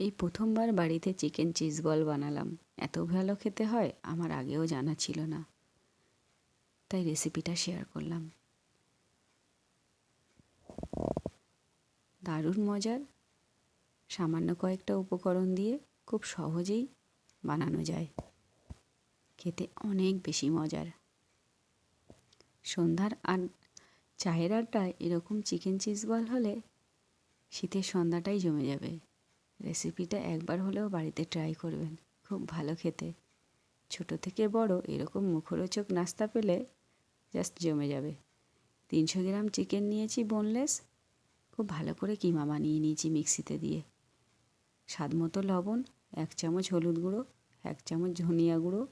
এই প্রথমবার বাড়িতে চিকেন চিজ বল বানালাম। এত ভালো খেতে হয়, আমার আগেও জানা ছিল না। তাই রেসিপিটা শেয়ার করলাম। দারুণ মজার। সামান্য কয়েকটা উপকরণ দিয়ে খুব সহজেই বানানো যায়। খেতে অনেক বেশি মজার। সন্ধ্যার আর চায়ের আড্ডায় এরকম চিকেন চিজ বল হলে শীতের সন্ধ্যাটাই জমে যাবে। রেসিপিটা একবার হলেও বাড়িতে ট্রাই করবেন। খুব ভালো খেতে। ছোট থেকে বড় এরকম মুখরোচক নাস্তা পেলে জাস্ট জমে যাবে। তিনশো গ্রাম চিকেন নিয়েছি বোনলেস খুব ভালো করে কিমা বানিয়ে নিয়েছি মিক্সিতে দিয়ে। স্বাদ মতো লবণ, এক চামচ হলুদ গুঁড়ো, এক চামচ ধনিয়া গুঁড়ো,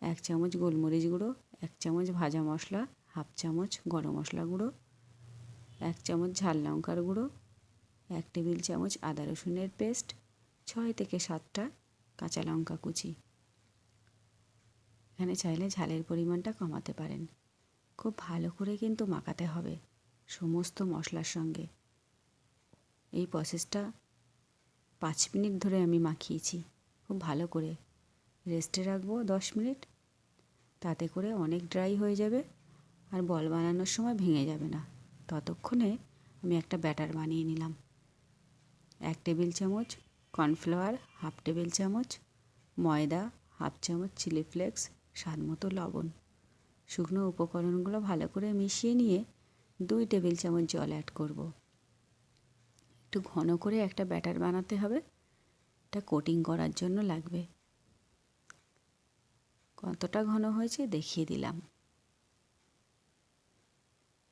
এক চামচ গোলমরিচ গুঁড়ো, এক চামচ ভাজা মশলা, হাফ চামচ গরম মশলা গুঁড়ো, এক চামচ ঝাল লঙ্কার গুঁড়ো এক টেবিল চামচ আদা রসুনের পেস্ট, ছয় থেকে সাতটা কাঁচা লঙ্কা কুচি। এখানে চাইলে ঝালের পরিমাণটা কমাতে পারেন। খুব ভালো করে কিন্তু মাখাতে হবে সমস্ত মশলার সঙ্গে। এই প্রসেসটা পাঁচ মিনিট ধরে আমি মাখিয়েছি। খুব ভালো করে রেস্টে রাখব দশ মিনিট। তাতে করে অনেক ড্রাই হয়ে যাবে আর বল বানানোর সময় ভেঙে যাবে না। ততক্ষণে আমি একটা ব্যাটার বানিয়ে নিলাম। এক টেবিল চামচ কর্নফ্লাওয়ার, হাফ টেবিল চামচ ময়দা, হাফ চামচ চিলি ফ্লেক্স, স্বাদ মতো লবণ। শুকনো উপকরণগুলো ভালো করে মিশিয়ে নিয়ে দুই টেবিল চামচ জল অ্যাড করব। একটু ঘন করে একটা ব্যাটার বানাতে হবে। এটা কোটিং করার জন্য লাগবে। কতটা ঘন হয়েছে দেখিয়ে দিলাম।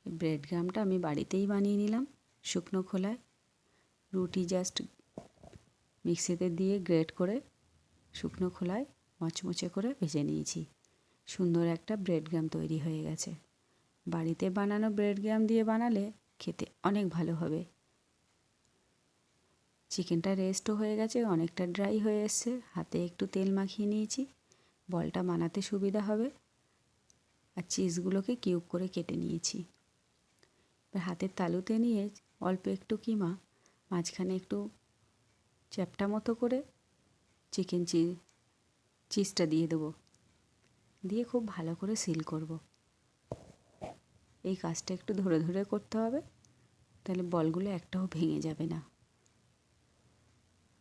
ব্রেড গ্রামটা আমি বাড়িতেই বানিয়ে নিলাম শুকনো খোলায়। রুটি জাস্ট মিক্সিতে দিয়ে গ্রেট করে শুকনো খোলায় মচমচে করে ভেজে নিয়েছি। সুন্দর একটা ব্রেড গ্রাম তৈরি হয়ে গেছে। বাড়িতে বানানো ব্রেড গ্রাম দিয়ে বানালে খেতে অনেক ভালো হবে। চিকেনটা রেস্টও হয়ে গেছে, অনেকটা ড্রাই হয়ে এসছে। হাতে একটু তেল মাখিয়ে নিয়েছি। বলটা বানাতে সুবিধা হবে। আর চিজগুলোকে কিউব করে কেটে নিয়েছি। হাতের তালুতে নিয়ে অল্প একটু কিমা মাঝখানে একটু চ্যাপটা মতো করে চিকেন চি, চিজটা দিয়ে দেবো। দিয়ে খুব ভালো করে সিল করব। এই কাজটা একটু ধরে ধরে করতে হবে, তাহলে বলগুলো একটাও ভেঙে যাবে না।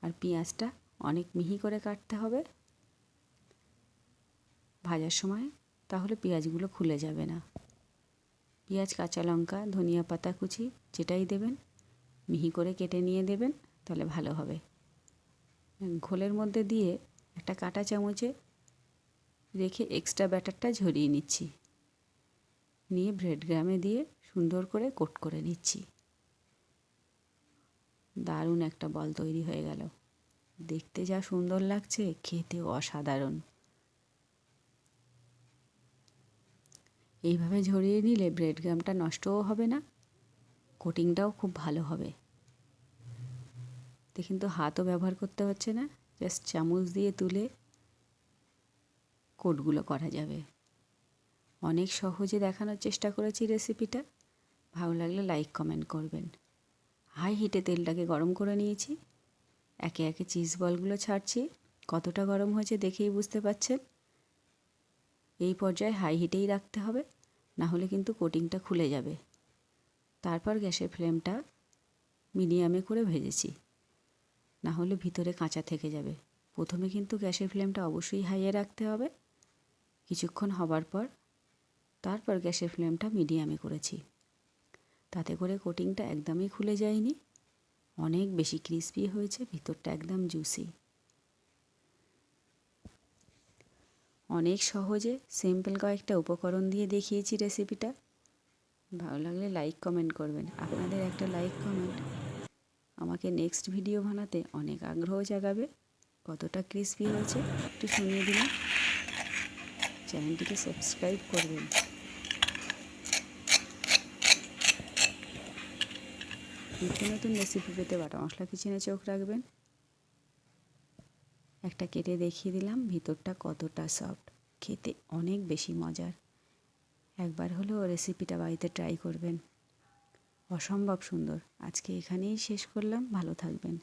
আর পেঁয়াজটা অনেক মিহি করে কাটতে হবে। ভাজার সময় তাহলে পেঁয়াজগুলো খুলে যাবে না। পেঁয়াজ, কাঁচা লঙ্কা, ধনিয়া পাতা কুচি, যেটাই দেবেন। মিহি করে কেটে নিয়ে দেবেন, তাহলে ভালো হবে। ঘোলের মধ্যে দিয়ে একটা কাঁটা চামচে রেখে এক্সট্রা ব্যাটারটা ঝরিয়ে নিচ্ছি। নিয়ে ব্রেড গ্রামে দিয়ে সুন্দর করে কোট করে নিচ্ছি। দারুণ একটা বল তৈরি হয়ে গেল। দেখতে যা সুন্দর লাগছে খেতে অসাধারণ। এইভাবে ঝরিয়ে নিলে ব্রেড গ্রামটা নষ্টও হবে না। কোটিংটাও খুব ভালো হবে। তো কিন্তু হাতও ব্যবহার করতে হচ্ছে না জাস্ট চামচ দিয়ে তুলে কোটগুলো করা যাবে। অনেক সহজে দেখানোর চেষ্টা করেছি রেসিপিটা ভালো লাগলে লাইক কমেন্ট করবেন। হাই হিটে তেলটাকে গরম করে নিয়েছি। একে একে চিজ বলগুলো ছাড়ছি। কতটা গরম হয়েছে দেখেই বুঝতে পারছেন এই পর্যায়ে হাই হিটেই রাখতে হবে না হলে কিন্তু কোটিংটা খুলে যাবে। তারপর গ্যাসের ফ্লেমটা মিডিয়ামে করে ভেজেছি। না হলে ভিতরে কাঁচা থেকে যাবে। প্রথমে কিন্তু গ্যাসের ফ্লেমটা অবশ্যই হাইয়ে রাখতে হবে। কিছুক্ষণ হবার পর তারপর গ্যাসের ফ্লেমটা মিডিয়ামে করেছি। তাতে করে কোটিংটা একদমই খুলে যায়নি। অনেক বেশি ক্রিস্পি হয়েছে, ভিতরটা একদম জুসি। অনেক সহজে সিম্পল কয়েকটা উপকরণ দিয়ে দেখিয়েছি রেসিপিটা। ভালো লাগলে লাইক কমেন্ট করবেন। আপনাদের একটা লাইক কমেন্ট আমাকে নেক্সট ভিডিও বানাতে অনেক আগ্রহ জাগাবে। কতটা ক্রিস্পি হয়েছে একটু শুনিয়ে দিলাম চ্যানেলটিকে সাবস্ক্রাইব করবেন। নিত্য নতুন রেসিপি পেতে বাটা মশলা কিচেনে চোখ রাখবেন। একটা কেটে দেখিয়ে দিলাম, ভিতরটা কতটা সফট খেতে অনেক বেশি মজার। একবার হলেও রেসিপিটা বাড়িতে ট্রাই করবেন। অসম্ভব সুন্দর। আজকে এখানেই শেষ করলাম। ভালো থাকবেন।